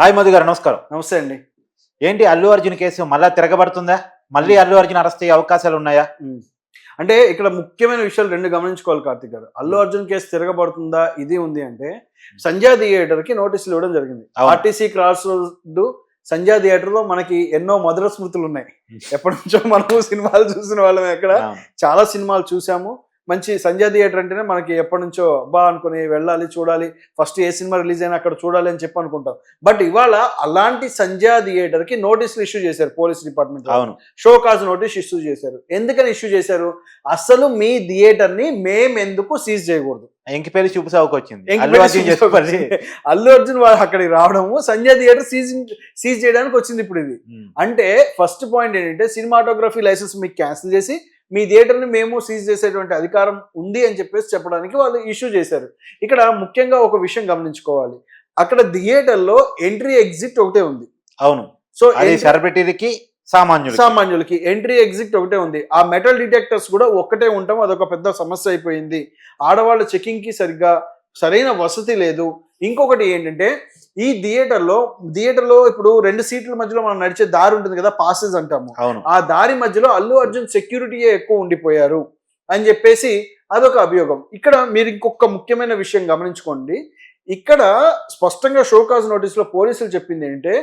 Hi Madhu గారు నమస్కారం. నమస్తే అండి. ఏంటి అల్లు అర్జున్ కేసు? మళ్ళా తిరగబడుతుందా? మళ్ళీ అల్లు అర్జున్ అరెస్ట్ అయ్యే అవకాశాలు ఉన్నాయా. అంటే ఇక్కడ ముఖ్యమైన విషయాలు రెండు గమనించుకోవాలి కార్తిక్ గారు. అల్లు అర్జున్ కేసు తిరగబడుతుందా? ఇది ఉంది అంటే సంజయ్ థియేటర్కి నోటీసులు ఇవ్వడం జరిగింది. ఆర్టీసీ క్రాస్ రోడ్ సంజయ్ థియేటర్లో మనకి ఎన్నో మధుర స్మృతులు ఉన్నాయి. ఎప్పటి నుంచో మనము సినిమాలు చూసిన వాళ్ళం ఎక్కడ. చాలా సినిమాలు చూసాము. మంచి సంజయ్ థియేటర్ అంటేనే మనకి ఎప్పటి నుంచో అబ్బా అనుకుని వెళ్ళాలి చూడాలి. ఫస్ట్ ఏ సినిమా రిలీజ్ అయినా అక్కడ చూడాలి అని చెప్పి అనుకుంటాం. బట్ ఇవాళ అలాంటి సంజయ్ థియేటర్కి నోటీసులు ఇష్యూ చేశారు పోలీస్ డిపార్ట్మెంట్ అవును. షో కాజ్ నోటీస్ ఇష్యూ చేశారు. ఎందుకని ఇష్యూ చేశారు? అసలు మీ థియేటర్ని మేము ఎందుకు సీజ్ చేయకూడదు ఎంకిపల్లి చూపు సాగుకు వచ్చింది. అల్లు అర్జున్ వాడు అక్కడికి రావడము సంజయ్ థియేటర్ సీజ్ సీజ్ చేయడానికి వచ్చింది ఇప్పుడు ఇది. అంటే ఫస్ట్ పాయింట్ ఏంటంటే సినిమాటోగ్రఫీ లైసెన్స్ మీకు క్యాన్సిల్ చేసి మీ థియేటర్ని మేము సీజ్ చేసేటువంటి అధికారం ఉంది అని చెప్పేసి చెప్పడానికి వాళ్ళు ఇష్యూ చేశారు. ఇక్కడ ముఖ్యంగా ఒక విషయం గమనించుకోవాలి. అక్కడ థియేటర్లో ఎంట్రీ ఎగ్జిట్ ఒకటే ఉంది. అవును. సో అది సెలబ్రిటీలకి సామాన్యులు సామాన్యులకి ఎంట్రీ ఎగ్జిట్ ఒకటే ఉంది. ఆ మెటల్ డిటెక్టర్స్ కూడా ఒక్కటే ఉండటం అదొక పెద్ద సమస్య అయిపోయింది. ఆడవాళ్ళ చెకింగ్కి సరిగ్గా సరైన వసతి లేదు. ఇంకొకటి ఏంటంటే ఈ థియేటర్లో థియేటర్లో ఇప్పుడు రెండు సీట్ల మధ్యలో మనం నడిచే దారి ఉంటుంది కదా పాసెస్ అంటాము. అవును. ఆ దారి మధ్యలో అల్లు అర్జున్ సెక్యూరిటీయే ఎక్కువ ఉండిపోయారు అని చెప్పేసి అదొక అభియోగం. ఇక్కడ మీరు ఇంకొక ముఖ్యమైన విషయం గమనించుకోండి. ఇక్కడ స్పష్టంగా షోకాజ్ నోటీసులో పోలీసులు చెప్పింది ఏంటంటే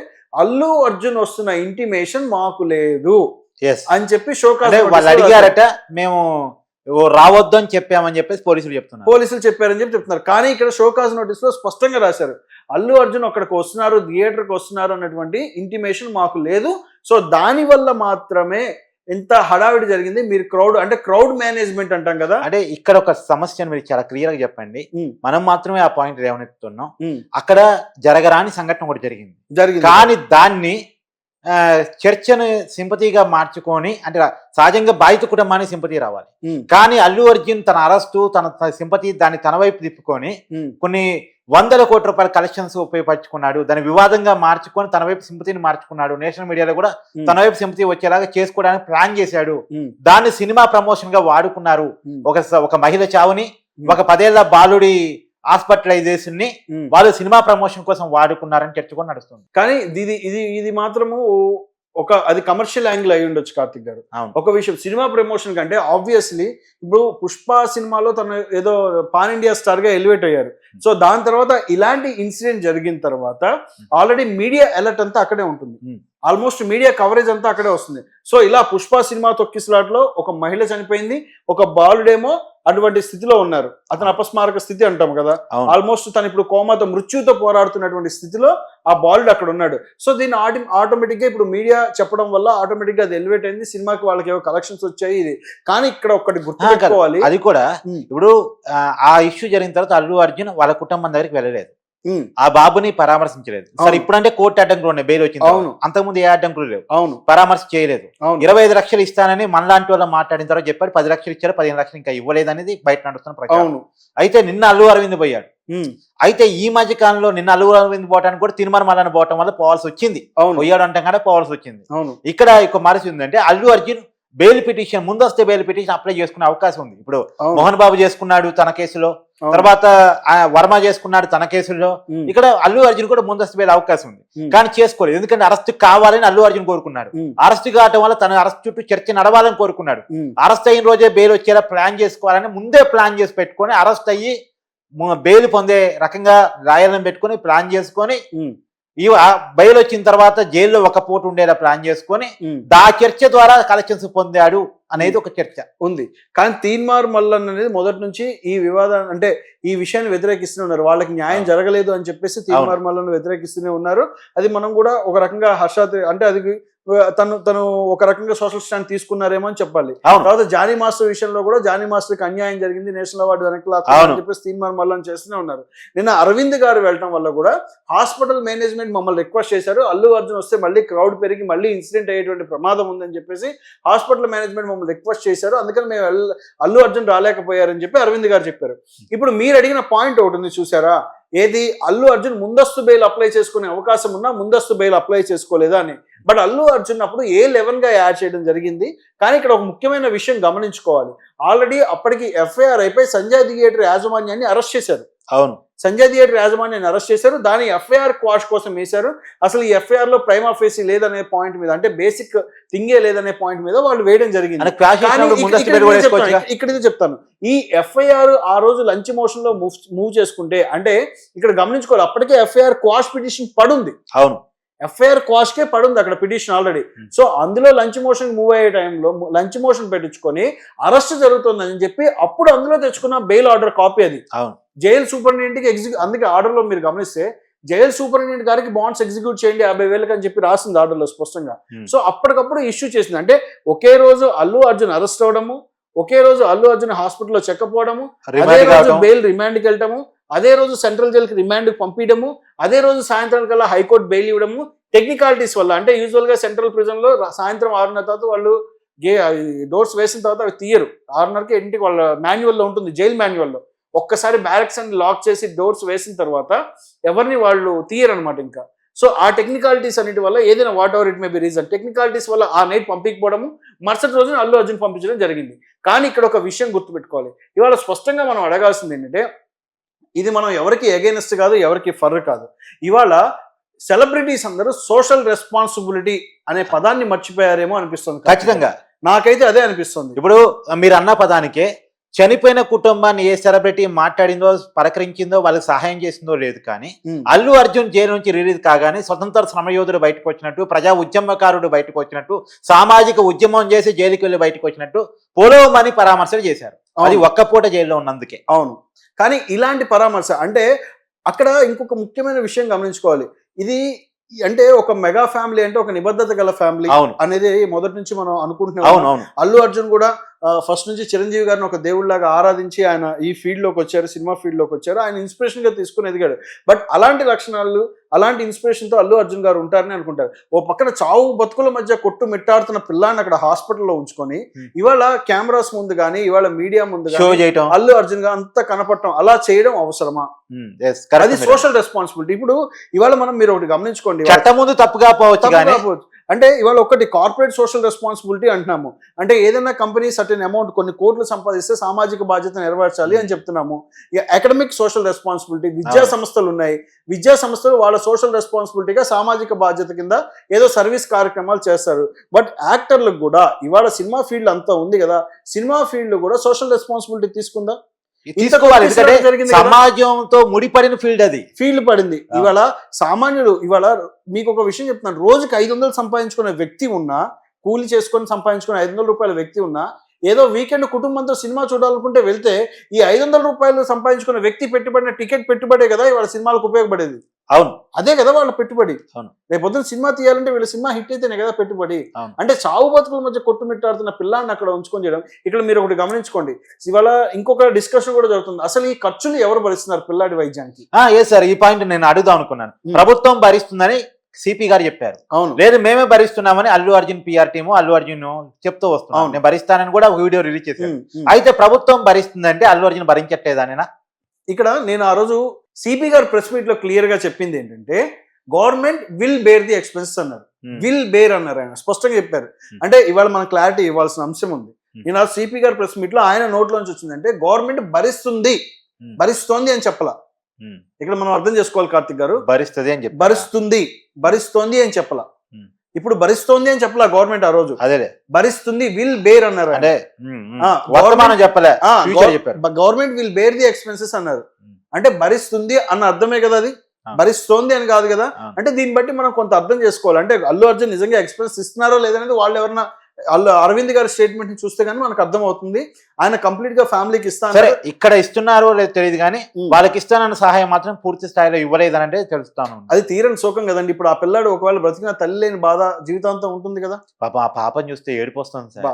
అల్లు అర్జున్ వస్తున్న ఇంటిమేషన్ మాకు లేదు ఎస్ అని చెప్పి షోకాజ్ వాళ్ళు నోటీసులో అడిగారట మేము రావద్దు అని చెప్పామని చెప్పేసి పోలీసులు చెప్తున్నారు. పోలీసులు చెప్పారని చెప్పి చెప్తున్నారు. కానీ ఇక్కడ షోకాజ్ నోటీస్లో స్పష్టంగా రాశారు. అల్లు అర్జున్ అక్కడికి వస్తున్నారు థియేటర్కి వస్తున్నారు అన్నటువంటి ఇంటిమేషన్ మాకు లేదు. సో దాని వల్ల మాత్రమే ఎంత హడావిడి జరిగింది. మీరు క్రౌడ్ అంటే క్రౌడ్ మేనేజ్మెంట్ అంటాం కదా. అంటే ఇక్కడ ఒక సమస్యను మీరు చాలా క్లియర్గా చెప్పండి. మనం మాత్రమే ఆ పాయింట్ లేవనెత్తున్నాం ఉమ్, అక్కడ జరగరాని సంఘటన ఒకటి జరిగింది. జరిగింది. కానీ దాన్ని చర్చను సింపతిగా మార్చుకొని అంటే సహజంగా బాధిత కుటుంబానికి సింపతి రావాలి. కానీ అల్లు అర్జున్ తన అరెస్టు తన సింపతి దాన్ని తన వైపు తిప్పుకొని కొన్ని వందల కోట్ల రూపాయల కలెక్షన్స్ ఉపయోగపరుచుకున్నాడు. దాన్ని వివాదంగా మార్చుకొని తన వైపు సింపతిని మార్చుకున్నాడు. నేషనల్ మీడియాలో కూడా తన వైపు సింపతి వచ్చేలాగా చేసుకోవడానికి ప్లాన్ చేశాడు. దాన్ని సినిమా ప్రమోషన్గా వాడుకున్నారు. ఒక ఒక మహిళ చావుని ఒక పదేళ్ళ బాలుడి హాస్పిటలైజేషన్ని. వాళ్ళు సినిమా ప్రమోషన్ కోసం వాడుకున్నారని చర్చ కూడా నడుస్తుంది. కానీ ఇది ఇది ఇది మాత్రము ఒక అది కమర్షియల్ యాంగిల్ అయి ఉండొచ్చు కార్తిక్ గారు. ఒక విషయం సినిమా ప్రమోషన్ కంటే ఆబ్వియస్లీ ఇప్పుడు పుష్ప సినిమాలో తను ఏదో పాన్ ఇండియా స్టార్గా ఎలివేట్ అయ్యారు. సో దాని తర్వాత ఇలాంటి ఇన్సిడెంట్ జరిగిన తర్వాత ఆల్రెడీ మీడియా అలర్ట్ అంతా అక్కడే ఉంటుంది. Hmm. ఆల్మోస్ట్ మీడియా కవరేజ్ అంతా అక్కడే వస్తుంది. సో ఇలా పుష్ప సినిమా తొక్కిసలాట్లో ఒక మహిళ చనిపోయింది ఒక బాలుడేమో అటువంటి స్థితిలో ఉన్నారు. అతను అపస్మారక స్థితి అంటాం కదా. ఆల్మోస్ట్ తను ఇప్పుడు కోమాతో మృత్యుతో పోరాడుతున్నటువంటి స్థితిలో ఆ బాలుడు అక్కడ ఉన్నాడు. సో దీన్ని ఆటి ఆటోమేటిక్గా ఇప్పుడు మీడియా చెప్పడం వల్ల ఆటోమేటిక్గా అది ఎలివేట్ అయింది. సినిమాకి వాళ్ళకి ఏవో కలెక్షన్స్ వచ్చాయి. ఇది కానీ ఇక్కడ ఒకటి గుర్తుపెట్టుకోవాలి అది కూడా. ఇప్పుడు ఆ, ఇష్యూ జరిగిన తర్వాత అల్లు అర్జున్ వాళ్ళ కుటుంబం దగ్గరికి వెళ్ళలేదు. ఆ బాబుని పరామర్శించలేదు. సరే. ఇప్పుడంటే కోర్టు అడ్డంకులు ఉన్నాయి. బెయిల్ వచ్చింది అవును. అంతకుముందు ఏ అడ్డంకులు లేవు. అవును. పరామర్శ చేయలేదు. ఇరవై ఐదు లక్షలు ఇస్తానని మనలాంటి వాళ్ళు మాట్లాడిన తర్వాత చెప్పాడు. పది లక్షలు ఇచ్చారు పదిహేను లక్షలు ఇంకా ఇవ్వలేదు అనేది బయట నడుస్తున్న ప్రచారం. అవును. అయితే నిన్న అల్లు అరవింద్ పోయాడు. అయితే ఈ మధ్య కాలంలో నిన్న అల్లు అరవింద్ పోవడానికి కూడా తిరుమల మల్లన్న పోవటం వల్ల పోవాల్సి వచ్చింది. అవును. పోయాడు అంటాం కదా పోవాల్సి వచ్చింది. ఇక్కడ ఒక మరచి ఉందంటే అల్లు అర్జున్ బెయిల్ పిటిషన్ ముందస్తు బెయిల్ పిటిషన్ అప్లై చేసుకునే అవకాశం ఉంది. ఇప్పుడు మోహన్ బాబు చేసుకున్నాడు తన కేసులో. తర్వాత వర్మ చేసుకున్నాడు తన కేసులో ఇక్కడ అల్లు అర్జున్ కూడా ముందస్తు బెయిల్ అవకాశం ఉంది. కానీ చేసుకోలేదు. ఎందుకంటే అరెస్ట్ కావాలని అల్లు అర్జున్ కోరుకున్నాడు. అరెస్ట్ కావటం వల్ల తన అరెస్ట్ చుట్టూ చర్చ నడవాలని కోరుకున్నాడు. అరెస్ట్ అయిన రోజే బెయిల్ వచ్చేలా ప్లాన్ చేసుకోవాలని ముందే ప్లాన్ చేసి పెట్టుకొని అరెస్ట్ అయ్యి బెయిల్ పొందే రకంగా రాయాలని పెట్టుకొని ప్లాన్ చేసుకొని ఆ బెయిల్ వచ్చిన తర్వాత జైల్లో ఒక పూట ఉండేలా ప్లాన్ చేసుకొని. దా చర్చ ద్వారా కలెక్షన్స్ పొందాడు అనేది ఒక చర్చ. ఉంది. కానీ తీన్మార్ మల్లన్ అనేది మొదటి నుంచి ఈ వివాదం అంటే ఈ విషయాన్ని వ్యతిరేకిస్తూనే ఉన్నారు. వాళ్ళకి న్యాయం. జరగలేదు అని చెప్పేసి తీన్మార్ మల్లన్ వ్యతిరేకిస్తూనే ఉన్నారు. అది మనం కూడా ఒక రకంగా హర్షాత్ అంటే అది తను తను ఒక రకంగా సోషల్ స్టాండ్ తీసుకున్నారేమో అని చెప్పాలి. తర్వాత జానీ మాస్టర్ విషయంలో కూడా జానీ మాస్టర్కి అన్యాయం జరిగింది నేషనల్ అవార్డు వెనక్కి. అని చెప్పేసి తీన్మార్ మల్లన్ చేస్తూనే ఉన్నారు. నిన్న అరవింద్ గారు వెళ్ళటం వల్ల కూడా హాస్పిటల్ మేనేజ్మెంట్ మమ్మల్ని రిక్వెస్ట్ చేశారు. అల్లు అర్జున్ వస్తే మళ్ళీ క్రౌడ్ పెరిగి మళ్ళీ ఇన్సిడెంట్ అయ్యేటువంటి ప్రమాదం ఉందని చెప్పేసి హాస్పిటల్ మేనేజ్మెంట్ మమ్మల్ని రిక్వెస్ట్ చేశారు. అందుకని మేము అల్లు అర్జున్ రాలేకపోయారని చెప్పి అరవింద్ గారు చెప్పారు. ఇప్పుడు మీరు అడిగిన పాయింట్ ఒకటి ఉంది చూసారా ఏది? అల్లు అర్జున్ ముందస్తు బెయిల్ అప్లై చేసుకునే అవకాశం ఉన్నా ముందస్తు బెయిల్ అప్లై చేసుకోలేదా అని. బట్ అల్లు అర్జున్ అప్పుడు ఏ లెవెన్గా యాడ్ చేయడం జరిగింది? కానీ ఇక్కడ ఒక ముఖ్యమైన విషయం గమనించుకోవాలి. ఆల్రెడీ అప్పటికి ఎఫ్ఐఆర్ అయిపోయి సంజయ్ థియేటర్ యాజమాన్యాన్ని అరెస్ట్ చేశారు. అవును. సంజయ్ థియేటర్ యాజమాన్యాన్ని అరెస్ట్ చేశారు. దాని ఎఫ్ఐఆర్ క్వాష్ కోసం వేశారు. అసలు ఈ ఎఫ్ఐఆర్లో ప్రైమ్ ఆఫీసీ లేదనే పాయింట్ మీద అంటే బేసిక్ థింగే లేదనే పాయింట్ మీద వాళ్ళు వేయడం జరిగింది. ఇక్కడ- ఇది చెప్తాను ఈ ఎఫ్ఐఆర్ ఆ రోజు లంచ్ మోషన్లో మూవ్ మూవ్ చేసుకుంటే అంటే ఇక్కడ గమనించుకోవాలి అప్పటికే ఎఫ్ఐఆర్ క్వాష్ పిటిషన్ పడుంది. అవును. ఎఫ్ఐఆర్ క్వాష్ కే పడుంది అక్కడ పిటిషన్ ఆల్రెడీ Hmm. సో అందులో లంచ్ మోషన్ మూవ్ అయ్యే టైంలో లంచ్ మోషన్ పెట్టించుకొని అరెస్ట్ జరుగుతుందని చెప్పి అప్పుడు అందులో తెచ్చుకున్న బెయిల్ ఆర్డర్ కాపీ అది. జైలు సూపరింటెండెంట్కి ఎగ్జిక్యూ అందుకే ఆర్డర్లో మీరు గమనిస్తే jail superintendent garu bonds execute చేయండి యాభై వేలకు అని చెప్పి రాసింది ఆర్డర్లో స్పష్టంగా. Hmm. సో అప్పటికప్పుడు ఇష్యూ చేసింది. అంటే ఒకే రోజు అల్లు అర్జున్ అరెస్ట్ అవడము ఒకే రోజు అల్లు అర్జున్ హాస్పిటల్లో చెకప్ అవడము అదే రోజు బెయిల్ రిమాండ్కి వెళ్ళటము అదే రోజు సెంట్రల్ జైలుకి రిమాండ్ పంపించడము అదే రోజు సాయంత్రం కల్లా హైకోర్టు బెయిల్ ఇవ్వడము టెక్నికాలిటీస్ వల్ల అంటే యూజువల్గా సెంట్రల్ ప్రిజన్లో సాయంత్రం ఆరున్నర తర్వాత వాళ్ళు గే డోర్స్ వేసిన తర్వాత అవి తీయరు. ఆరున్నరకి ఇంటికి వాళ్ళ మాన్యువల్లో ఉంటుంది జైల్ మాన్యువల్లో. ఒక్కసారి బ్యారక్స్ అని లాక్ చేసి డోర్స్ వేసిన తర్వాత ఎవరిని వాళ్ళు తీయరు అనమాట ఇంకా. సో ఆ టెక్నికాలిటీస్ అన్నిటి వల్ల ఏదైనా whatever it may be reason technicalities వల్ల ఆ నైట్ పంపించకపోవడము మరుసటి రోజున అల్లు అర్జున్ పంపించడం జరిగింది. కానీ ఇక్కడ ఒక విషయం గుర్తుపెట్టుకోవాలి. ఇవాళ స్పష్టంగా మనం అడగాల్సింది ఏంటంటే ఇది మనం ఎవరికి ఎగైనెస్ట్ కాదు ఎవరికి ఫర్ కాదు. ఇవాళ సెలబ్రిటీస్ అందరూ సోషల్ రెస్పాన్సిబిలిటీ అనే పదాన్ని మర్చిపోయారేమో అనిపిస్తుంది. ఖచ్చితంగా. నాకైతే అదే అనిపిస్తుంది. ఇప్పుడు మీరు అన్న పదానికే చనిపోయిన కుటుంబాన్ని ఏ సెలబ్రిటీ మాట్లాడిందో పలకరించిందో వాళ్ళకి సహాయం చేసిందో లేదు కానీ అల్లు అర్జున్ జైలు నుంచి రిలీజ్ కాగానే స్వతంత్ర శ్రమయోధుడు బయటకు వచ్చినట్టు ప్రజా ఉద్యమకారుడు బయటకు వచ్చినట్టు సామాజిక ఉద్యమం చేసి జైలుకి వెళ్ళి బయటకు వచ్చినట్టు పోలోమని పరామర్శలు చేశారు. అది. ఒక్క పూట జైల్లో ఉన్నందుకే. అవును. కానీ ఇలాంటి పరామర్శ అంటే అక్కడ ఇంకొక ముఖ్యమైన విషయం గమనించుకోవాలి. ఇది అంటే ఒక మెగా ఫ్యామిలీ అంటే ఒక నిబద్ధత గల ఫ్యామిలీ అవును. అనేది మొదటి నుంచి మనం అనుకుంటున్నాం. అవును అవును. అల్లు అర్జున్ కూడా ఫస్ట్ నుంచి చిరంజీవి గారిని ఒక దేవుళ్ళలాగా ఆరాధించి ఆయన ఈ ఫీల్డ్లోకి వచ్చారు సినిమా ఫీల్డ్లోకి వచ్చారు. ఆయన ఇన్స్పిరేషన్గా తీసుకుని ఎదిగాడు. బట్ అలాంటి లక్షణాలు అలాంటి ఇన్స్పిరేషన్తో అల్లు అర్జున్ గారు ఉంటారని అనుకుంటారు. ఓ పక్కన చావు బతుకుల మధ్య కొట్టు మిట్టాడుతున్న పిల్లాన్ని అక్కడ హాస్పిటల్లో ఉంచుకొని Hmm. ఇవాళ కెమెరాస్ ముందు కానీ ఇవాళ మీడియా ముందు షో చేయటం. అల్లు అర్జున్గా అంత కనపడటం అలా చేయడం అవసరమా? Correct అది. సోషల్ రెస్పాన్సిబిలిటీ ఇప్పుడు ఇవాళ మనం మీరు ఒకటి గమనించుకోండి చట్టం ముందు తప్పుగా పోవచ్చు. అంటే ఇవాళ ఒకటి కార్పొరేట్ సోషల్ రెస్పాన్సిబిలిటీ అంటున్నాము. అంటే ఏదైనా కంపెనీ సర్టెన్ అమౌంట్ కొన్ని కోట్లు సంపాదిస్తే సామాజిక బాధ్యత నెరవేర్చాలి అని చెప్తున్నాము. అకాడమిక్ సోషల్ రెస్పాన్సిబిలిటీ విద్యా. సంస్థలు ఉన్నాయి. విద్యా సంస్థలు వాళ్ళ సోషల్ రెస్పాన్సిబిలిటీగా సామాజిక బాధ్యత కింద ఏదో సర్వీస్ కార్యక్రమాలు చేస్తారు. బట్ యాక్టర్లకు కూడా ఇవాళ సినిమా ఫీల్డ్ అంతా ఉంది కదా. సినిమా ఫీల్డ్ కూడా సోషల్ రెస్పాన్సిబిలిటీ తీసుకుందా? తీసుకోవాలి ఎందుకంటే. సమాజంతో ముడిపడిన ఫీల్డ్ అది ఫీల్డ్ పడింది. ఇవాళ సామాన్యుడు ఇవాళ మీకు ఒక విషయం చెప్తున్నాను రోజుకి ఐదు వందలు సంపాదించుకునే వ్యక్తి ఉన్నా కూలి చేసుకొని సంపాదించుకునే ఐదు వందల రూపాయల వ్యక్తి ఉన్నా ఏదో వీకెండ్ కుటుంబంతో సినిమా చూడాలనుకుంటే వెళ్తే ఈ ఐదు వందల రూపాయలు సంపాదించుకున్న వ్యక్తి పెట్టుబడిన టికెట్ పెట్టుబడే కదా ఇవాళ సినిమాలకు ఉపయోగపడేది. అవును. అదే కదా వాళ్ళ పెట్టుబడి. అవును. రేపు పొద్దున సినిమా తీయాలంటే వీళ్ళ సినిమా హిట్ అయితేనే కదా పెట్టుబడి. అంటే చావు బతుకుల మధ్య కొట్టుమిట్టాడుతున్న పిల్లాన్ని అక్కడ ఉంచుకొని చేయడం ఇక్కడ మీరు ఒకటి గమనించుకోండి. ఇవాళ ఇంకొక డిస్కషన్ కూడా జరుగుతుంది. అసలు ఈ ఖర్చులు ఎవరు భరిస్తున్నారు పిల్లాడి వైద్యానికి? ఏ సార్ ఈ పాయింట్ నేను అడుగుదాం అనుకున్నాను. ప్రభుత్వం భరిస్తుందని సిపి గారు చెప్పారు అవును లేదు మేమే భరిస్తున్నామని అల్లు అర్జున్ పిఆర్ టీము అల్లు అర్జున్ చెప్తూ వస్తున్నాం. నేను భరిస్తానని కూడా ఒక వీడియో రిలీజ్ ఉమ్. అయితే ప్రభుత్వం భరిస్తుందంటే అల్లు అర్జున్ భరించట్లేదనేనా ఇక్కడ నేను ఆ రోజు సిపి గారు ప్రెస్ మీట్లో క్లియర్గా చెప్పింది ఏంటంటే government will bear the expenses అన్నారు. విల్ బేర్ అన్నారు ఆయన స్పష్టంగా చెప్పారు. అంటే ఇవాళ మన క్లారిటీ ఇవ్వాల్సిన అంశం ఉంది. నేను ఆ సిపి గారు ప్రెస్ మీట్లో ఆయన నోట్లోంచి వచ్చిందంటే గవర్నమెంట్ భరిస్తుంది. భరిస్తోంది అని చెప్పలా. ఇక్కడ మనం అర్థం చేసుకోవాలి కార్తిక్ గారు. భరిస్తుంది అని చెప్పి భరిస్తుంది. భరిస్తోంది అని చెప్పలా. ఇప్పుడు భరిస్తోంది అని చెప్పలా గవర్నమెంట్ ఆ రోజు? అదేలే భరిస్తుంది విల్ బేర్ అన్నారు. అంటే. ఆ, వర్తమానం చెప్పలే. Government will bear the expenses అన్నారు. అంటే భరిస్తుంది అన్న అర్థమే కదా అది. భరిస్తోంది అని కాదు కదా. అంటే దీన్ని బట్టి మనం కొంత అర్థం చేసుకోవాలి. అంటే అల్లు అర్జున్ నిజంగా ఎక్స్పెన్స్ ఇస్తున్నారో లేదనేది వాళ్ళు ఎవరన్నా అల్లు అరవింద్ గారి స్టేట్మెంట్ని చూస్తే కానీ మనకు అర్థం అవుతుంది ఆయన కంప్లీట్గా ఫ్యామిలీకి ఇస్తా సరే. ఇక్కడ ఇస్తున్నారో లేదో తెలియదు కానీ. వాళ్ళకి ఇస్తానన్న సహాయం మాత్రం పూర్తి స్థాయిలో ఇవ్వలేదని అంటే తెలుస్తాను అది తీరని శోకం కదండి ఇప్పుడు ఆ పిల్లాడు ఒకవేళ బ్రతికిన తల్లి లేని బాధ జీవితాంతం ఉంటుంది కదా పాప ఆ పాపని చూస్తే ఏడుపు వస్తుంది సార్.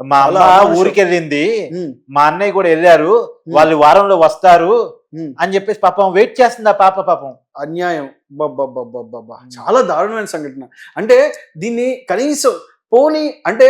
మా అమ్మ అమానుషం. ఊరికి వెళ్ళింది ఉమ్, మా అన్నయ్య కూడా వెళ్ళారు వాళ్ళు వారంలో వస్తారు. అని చెప్పేసి పాపం వెయిట్ చేస్తుంది ఆ పాప పాపం అన్యాయం బబ్బబ్బబ్బబ్బబ్బా. చాలా దారుణమైన సంఘటన అంటే దీన్ని కనీసం పోనీ అంటే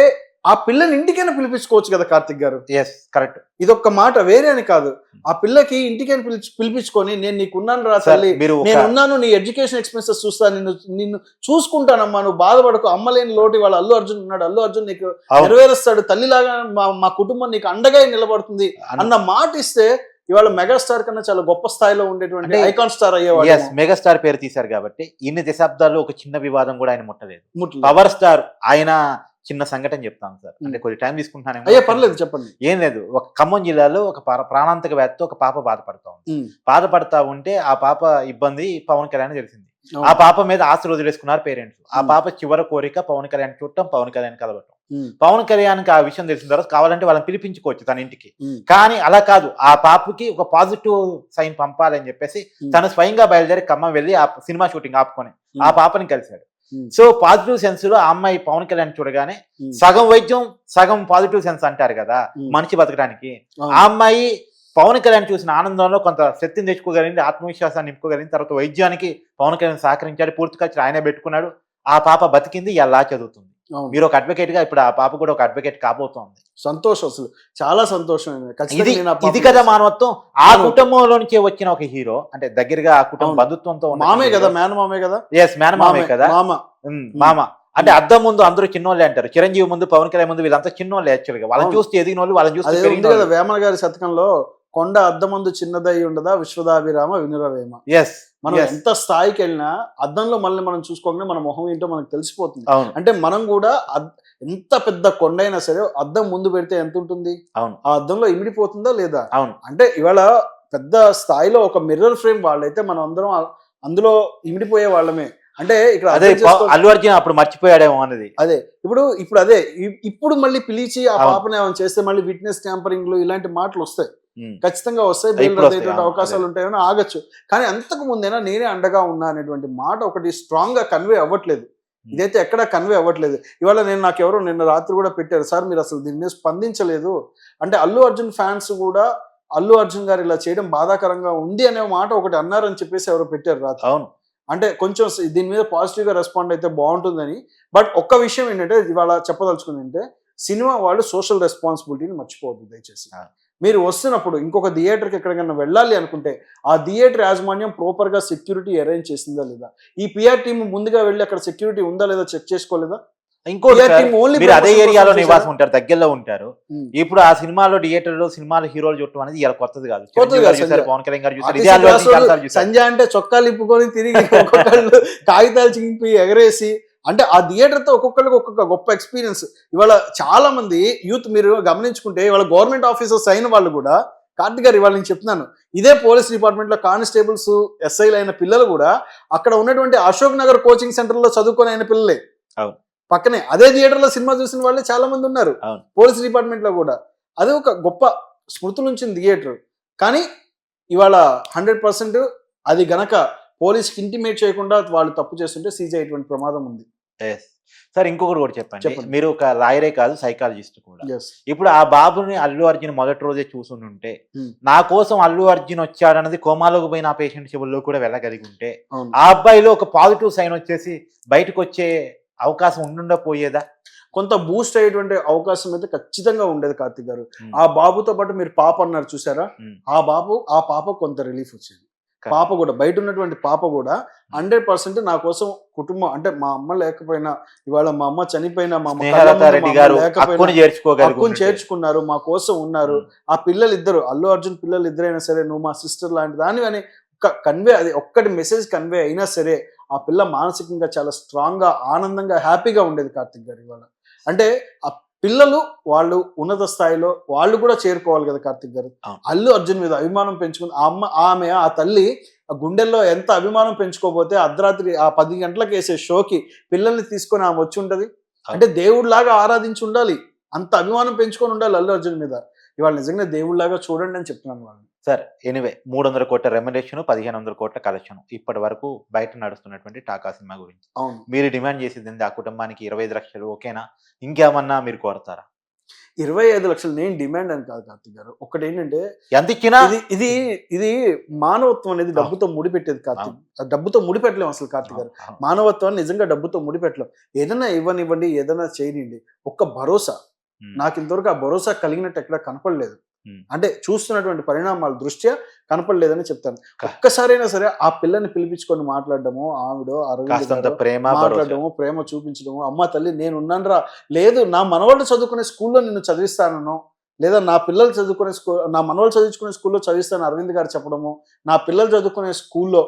ఆ పిల్లని ఇంటికైనా పిలిపించుకోవచ్చు కదా కార్తిక్ గారు? ఎస్ కరెక్ట్ ఇదొక్క మాట వేరే అని కాదు. ఆ పిల్లకి ఇంటికైనా పిలిచి పిలిపించుకొని నేను నీకున్నాను రా తల్లి. నేను ఉన్నాను నీ ఎడ్యుకేషన్ ఎక్స్పెన్సెస్ చూస్తా నిన్ను నిన్ను చూసుకుంటానమ్మా నువ్వు బాధపడకు. అమ్మలేని లోటు వాళ్ళ అల్లు అర్జున్ ఉన్నాడు. అల్లు అర్జున్ నీకు. నెరవేరుస్తాడు. తల్లిలాగా మా మా కుటుంబం నీకు అండగా నిలబడుతుంది అన్న మాట ఇస్తే ఇవాళ మెగాస్టార్ కన్నా చాలా గొప్ప స్థాయిలో ఉండేటువంటి ఐకాన్ స్టార్ అయ్యేవాడు ఎస్ మెగాస్టార్ పేరు తీశారు కాబట్టి ఇన్ని దశాబ్దాల్లో ఒక చిన్న వివాదం కూడా ఆయన ముట్టలేదు. పవర్ స్టార్ ఆయన చిన్న సంఘటన చెప్తాను సార్ అంటే కొంచెం టైం తీసుకుంటాను అయ్యే పర్లేదు చెప్పండి ఏం లేదు ఒక ఖమ్మం జిల్లాలో ఒక ప్రా- ప్రాణాంతక వ్యాధితో ఒక పాప బాధపడతా ఉంది. బాధపడతా ఉంటే ఆ పాప ఇబ్బంది పవన్ కళ్యాణ్ తెలిసింది. ఆ పాప మీద ఆశ వదిలేసుకున్నారు పేరెంట్స్ ఆ. పాప చివరి కోరిక పవన్ కళ్యాణ్ చూడటం పవన్ కళ్యాణ్ కలవటం. పవన్ కళ్యాణ్కి ఆ విషయం తెలిసిన తర్వాత కావాలంటే వాళ్ళని పిలిపించుకోవచ్చు తన ఇంటికి. కానీ అలా కాదు ఆ పాపకి ఒక పాజిటివ్ సైన్ పంపాలని చెప్పేసి. తను స్వయంగా బయలుదేరి ఖమ్మం వెళ్ళి ఆ సినిమా షూటింగ్ ఆపుకొని. ఆ పాపని కలిశాడు. సో పాజిటివ్ సెన్స్లో ఆ అమ్మాయి పవన్ కళ్యాణ్ చూడగానే. సగం వైద్యం సగం పాజిటివ్ సెన్స్ అంటారు కదా. మనిషి బతకడానికి. ఆ అమ్మాయి పవన్ కళ్యాణ్ చూసిన ఆనందంలో కొంత శక్తిని తెచ్చుకోగలిగింది ఆత్మవిశ్వాసాన్ని నింపుకోగలిగింది తర్వాత వైద్యానికి పవన్ కళ్యాణ్ సహకరించాడు పూర్తి ఖర్చు ఆయనే పెట్టుకున్నాడు ఆ పాప బతికింది ఎలా చదువుతుంది. మీరు ఒక అడ్వకేట్గా ఇప్పుడు ఆ పాప కూడా ఒక అడ్వకేట్ కాబోతోంది. సంతోషం అసలు. చాలా సంతోషం ఇది ఇది కదా. మానవత్వం. ఆ అవును. కుటుంబంలో నుంచే వచ్చిన ఒక హీరో అంటే దగ్గరగా ఆ కుటుంబ. బంధుత్వంతో మామే కదా మేన మామే కదా? ఎస్ మేన మామే కదా? మామ. మామ. అంటే అద్దం ముందు అందరూ చిన్నోళ్ళే అంటారు. చిరంజీవి ముందు పవన్ కళ్యాణ్ ముందు వీళ్ళంతా చిన్నోళ్ళే యాక్చువల్గా. వాళ్ళని. చూస్తే ఎదిగిన వాళ్ళు వాళ్ళని చూస్తే కదా. వేమన గారి శతకంలో కొండ అద్దమందు చిన్నదై ఉండదా? విశ్వదాభిరామ వినురవేమ. Yes, మనం. ఎంత స్థాయికి వెళ్ళినా అద్దంలో మళ్ళీ మనం చూసుకోగానే మన మొహం ఏంటో మనకు తెలిసిపోతుంది. అంటే మనం కూడా ఎంత పెద్ద కొండైనా సరే అద్దం ముందు పెడితే ఎంత ఉంటుంది? అవును. ఆ అద్దంలో ఇమిడిపోతుందా లేదా? అవును. అంటే ఇవాళ పెద్ద స్థాయిలో ఒక మిర్రర్ ఫ్రేమ్ వాళ్ళైతే మనం అందరం అందులో ఇమిడిపోయే వాళ్ళమే. అంటే ఇక్కడ అదే అల్లు అర్జున్ అప్పుడు మర్చిపోయాడేమో అన్నది అదే. ఇప్పుడు ఇప్పుడు అదే. ఇప్పుడు మళ్ళీ పిలిచి ఆ. పాపని ఏమైనా చేస్తే మళ్ళీ విట్నెస్ ట్యాంపరింగ్ ఇలాంటి మాటలు వస్తాయి. ఖచ్చితంగా వస్తాయి బెయిల్ రద్దు అయ్యేటువంటి అవకాశాలు ఉంటాయని ఆగచ్చు. కానీ అంతకు ముందైనా నేనే అండగా ఉన్నా అనేటువంటి మాట ఒకటి స్ట్రాంగ్గా కన్వే అవ్వట్లేదు ఇదైతే ఎక్కడ కన్వే అవ్వట్లేదు. ఇవాళ నేను నాకు ఎవరో నిన్న రాత్రి కూడా పెట్టారు సార్ మీరు అసలు దీని మీద స్పందించలేదు. అంటే అల్లు అర్జున్ ఫ్యాన్స్ కూడా అల్లు అర్జున్ గారు ఇలా చేయడం బాధాకరంగా ఉంది అనే మాట ఒకటి అన్నారని చెప్పేసి ఎవరో పెట్టారు రాత్రి. అవును. అంటే కొంచెం దీని మీద పాజిటివ్గా రెస్పాండ్ అయితే బాగుంటుందని. బట్ ఒక్క విషయం ఏంటంటే ఇవాళ చెప్పదలుచుకుంది అంటే సినిమా వాళ్ళు సోషల్ రెస్పాన్సిబిలిటీని మర్చిపోవద్దు దయచేసి. మీరు వస్తున్నప్పుడు ఇంకొక థియేటర్కి ఎక్కడికైనా వెళ్ళాలి అనుకుంటే ఆ థియేటర్ యాజమాన్యం ప్రాపర్గా సెక్యూరిటీ అరేంజ్ చేసిందా లేదా? ఈ పిఆర్ టీమ్ ముందుగా వెళ్ళి అక్కడ సెక్యూరిటీ ఉందా లేదా చెక్ చేసుకోలేదా? only మీరు అదే ఏరియాలో నివాసం ఉంటారు దగ్గరలో ఉంటారు. ఇప్పుడు ఆ సినిమాలో థియేటర్లో సినిమాలు హీరోలు చూడటం అనేది ఇలా కొత్తది కాదు. పవన్ కళ్యాణ్ గారు చూశారు సంజయ్ అంటే చొక్కాలు ఇప్పుకొని తిరిగి కాగితాలు చింపి ఎగరేసి అంటే ఆ థియేటర్తో ఒక్కొక్కరికి ఒక్కొక్క గొప్ప ఎక్స్పీరియన్స్ ఇవాళ చాలా మంది యూత్ మీరు గమనించుకుంటే ఇవాళ గవర్నమెంట్ ఆఫీసర్స్ అయిన వాళ్ళు కూడా కార్తిక్ గారు ఇవాళ నేను చెప్తున్నాను ఇదే పోలీస్ డిపార్ట్మెంట్లో కానిస్టేబుల్స్ ఎస్ఐలు అయిన పిల్లలు కూడా అక్కడ ఉన్నటువంటి అశోక్ నగర్ కోచింగ్ సెంటర్లో చదువుకొని అయిన పిల్లలే. పక్కనే అదే థియేటర్లో సినిమా చూసిన వాళ్ళే చాలా మంది ఉన్నారు. పోలీస్ డిపార్ట్మెంట్లో కూడా. అది ఒక గొప్ప స్మృతులు ఉంచిన థియేటర్ కానీ ఇవాళ హండ్రెడ్ పర్సెంట్ అది గనక పోలీస్కి ఇంటిమేట్ చేయకుండా వాళ్ళు తప్పు చేస్తుంటే సీజ్ అయ్యేటువంటి ప్రమాదం ఉంది. సార్ ఇంకొకటి కూడా చెప్పండి చెప్పండి. మీరు ఒక లాయరే కాదు సైకాలజిస్ట్ కూడా ఇప్పుడు ఆ బాబుని అల్లు అర్జున్ మొదటి రోజే ఉంటే Hmm. నా కోసం అల్లు అర్జున్ వచ్చాడన్నది కోమాలోకి పోయిన ఆ పేషెంట్ చెవుల్లో కూడా వెళ్ళగలిగి ఉంటే ఆ అబ్బాయిలో ఒక పాజిటివ్ సైన్ వచ్చేసి బయటకు వచ్చే అవకాశం ఉండుండా పోయేదా కొంత బూస్ట్ అయ్యేటువంటి అవకాశం అయితే ఖచ్చితంగా ఉండేది కార్తిక్ గారు Hmm. ఆ బాబుతో పాటు మీరు పాప అన్నారు చూసారా Hmm. ఆ బాబు ఆ పాప కొంత రిలీఫ్ వచ్చింది. పాప కూడా బయట ఉన్నటువంటి పాప కూడా హండ్రెడ్ పర్సెంట్ నా కోసం కుటుంబం అంటే మా అమ్మ లేకపోయినా ఇవాళ మా అమ్మ చనిపోయినా మా అమ్మ లేకపోయినా. చేర్చుకున్నారు మా కోసం ఉన్నారు Hmm. ఆ పిల్లలు ఇద్దరు అల్లు అర్జున్ పిల్లలు ఇద్దరైనా సరే నువ్వు మా సిస్టర్ లాంటి దాని అని ఒక కన్వే అది ఒక్కటి మెసేజ్ కన్వే అయినా సరే ఆ పిల్ల మానసికంగా చాలా స్ట్రాంగ్గా ఆనందంగా హ్యాపీగా ఉండేది కార్తిక్ గారు ఇవాళ అంటే ఆ పిల్లలు వాళ్ళు ఉన్నత స్థాయిలో వాళ్ళు కూడా చేరుకోవాలి కదా కార్తిక్ గారు. అల్లు అర్జున్ మీద అభిమానం పెంచుకుంది ఆ అమ్మ ఆమె ఆ తల్లి ఆ గుండెల్లో ఎంత అభిమానం పెంచుకోకపోతే అర్ధరాత్రి ఆ పది గంటలకు వేసే షోకి పిల్లల్ని తీసుకొని ఆమె వచ్చి ఉంటది. అంటే దేవుడిలాగా ఆరాధించి ఉండాలి. అంత అభిమానం పెంచుకొని ఉండాలి అల్లు అర్జున్ మీద. ఇవాళ నిజంగా దేవుడిలాగా చూడండి అని చెప్తున్నాను వాళ్ళని. సార్ ఎనివే మూడు వందల కోట్ల రెమ్యునేషన్ పదిహేను వందల కోట్ల కలెక్షన్ ఇప్పటి వరకు బయట నడుస్తున్నటువంటి టాకా సినిమా గురించి. అవును. మీరు డిమాండ్ చేసేది? ఆ కుటుంబానికి ఇరవై ఐదు లక్షలు ఓకేనా? ఇంకేమన్నా మీరు కోరతారా? ఇరవై ఐదు లక్షలు నేను డిమాండ్ అని కాదు కార్తిక్ గారు. ఒకటి ఏంటంటే ఎంత ఇచ్చినా ఇది ఇది మానవత్వం అనేది డబ్బుతో ముడిపెట్టేది కార్తిక్. డబ్బుతో ముడిపెట్టలేము అసలు కార్తిక్ గారు. మానవత్వాన్ని నిజంగా డబ్బుతో ముడిపెట్టలేం. ఏదైనా ఇవ్వనివ్వండి ఏదైనా చేయనివ్వండి. ఒక్క భరోసా. నాకు ఇంతవరకు ఆ భరోసా కలిగినట్టు ఎక్కడ కనపడలేదు. అంటే చూస్తున్నటువంటి పరిణామాల దృష్ట్యా కనపడలేదని చెప్తాను. ఒక్కసారైనా సరే ఆ పిల్లని పిలిపించుకొని మాట్లాడడము ఆవిడో అరవింద్ ప్రేమ మాట్లాడడము ప్రేమ చూపించడము అమ్మ తల్లి నేను ఉన్నానురా లేదు నా మనవాళ్ళు చదువుకునే స్కూల్లో నిన్ను చదివిస్తానను లేదా నా పిల్లలు చదువుకునే స్కూల్ నా మనవాళ్ళు చదువుకునే స్కూల్లో చదివిస్తాను అరవింద్ గారు చెప్పడము నా పిల్లలు చదువుకునే స్కూల్లో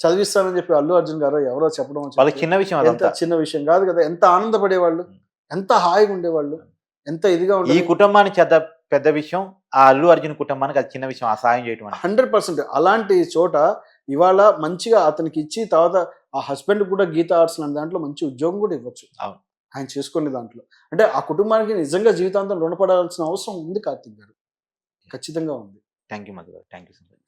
చదివిస్తానని చెప్పి అల్లు అర్జున్ గారు ఎవరో చెప్పడం చిన్న విషయం ఎంత చిన్న విషయం కాదు కదా ఎంత ఆనందపడేవాళ్ళు ఎంత హాయిగా ఉండేవాళ్ళు ఎంత ఇదిగా ఈ ఉండే కుటుంబానికి పెద్ద విషయం ఆ అల్లు అర్జున్ కుటుంబానికి అది చిన్న విషయం ఆ సాయం చేయటం. Hundred percent. అలాంటి చోట ఇవాళ మంచిగా అతనికి ఇచ్చి తర్వాత ఆ హస్బెండ్ కూడా గీతా ఆర్ట్స్ లాంటి దాంట్లో మంచి ఉద్యోగం కూడా ఇవ్వచ్చు. అవును. ఆయన చేసుకునే దాంట్లో. అంటే ఆ కుటుంబానికి నిజంగా జీవితాంతం రుణపడాల్సిన అవసరం ఉంది కార్తిక్ గారు. ఖచ్చితంగా ఉంది. థ్యాంక్ యూ మధు గారు. Thank you so much